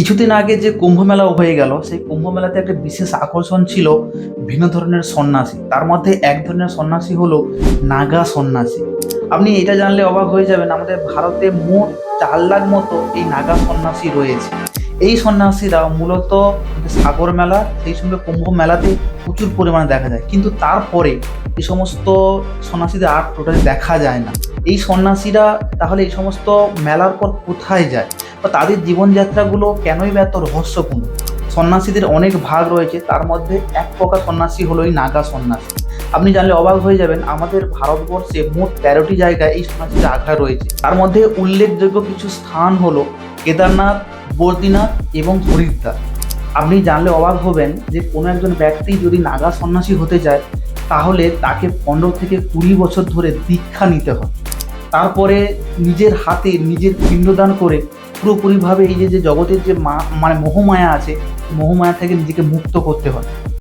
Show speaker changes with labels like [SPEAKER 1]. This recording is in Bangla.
[SPEAKER 1] কিছুদিন আগে যে কুম্ভ মেলা হয়ে গেল, সেই কুম্ভ মেলাতে একটা বিশেষ আকর্ষণ ছিল ভিন্ন ধরনের সন্ন্যাসী। তার মধ্যে এক ধরনের সন্ন্যাসী হলো নাগা সন্ন্যাসী। আপনি এটা জানলে অবাক হয়ে যাবেন, আমাদের ভারতে মোট চার লাখ মতো এই নাগা সন্ন্যাসী রয়েছে। এই সন্ন্যাসীরা মূলত সাগর মেলা, সেই সঙ্গে কুম্ভ মেলাতে প্রচুর পরিমাণে দেখা যায়। কিন্তু তারপরে এই সমস্ত সন্ন্যাসীদের আর টোটালি দেখা যায় না। এই সন্ন্যাসীরা তাহলে এই সমস্ত মেলার পর কোথায় যায়? বা তাদের জীবনযাত্রাগুলো কেনই বা এত রহস্যপূর্ণ? সন্ন্যাসীদের অনেক ভাগ রয়েছে, তার মধ্যে এক প্রকার সন্ন্যাসী হলো এই নাগা সন্ন্যাসী। আপনি জানলে অবাক হয়ে যাবেন, আমাদের ভারতবর্ষে মোট তেরোটি জায়গায় এই সন্ন্যাসীর আখড়া রয়েছে। তার মধ্যে উল্লেখযোগ্য কিছু স্থান হলো কেদারনাথ, বদ্রীনাথ এবং হরিদ্বার। আপনি জানলে অবাক হবেন যে কোনো একজন ব্যক্তি যদি নাগা সন্ন্যাসী হতে চায়, তাহলে তাকে পনেরো থেকে কুড়ি বছর ধরে দীক্ষা নিতে হয় তারপরে নিজের হাতে নিজের পিণ্ডদান করে পুরোপুরিভাবে এই যে যে জগতের যে মা মানে মোহমায়া আছে, মোহমায়া থেকে নিজেকে মুক্ত করতে হয়।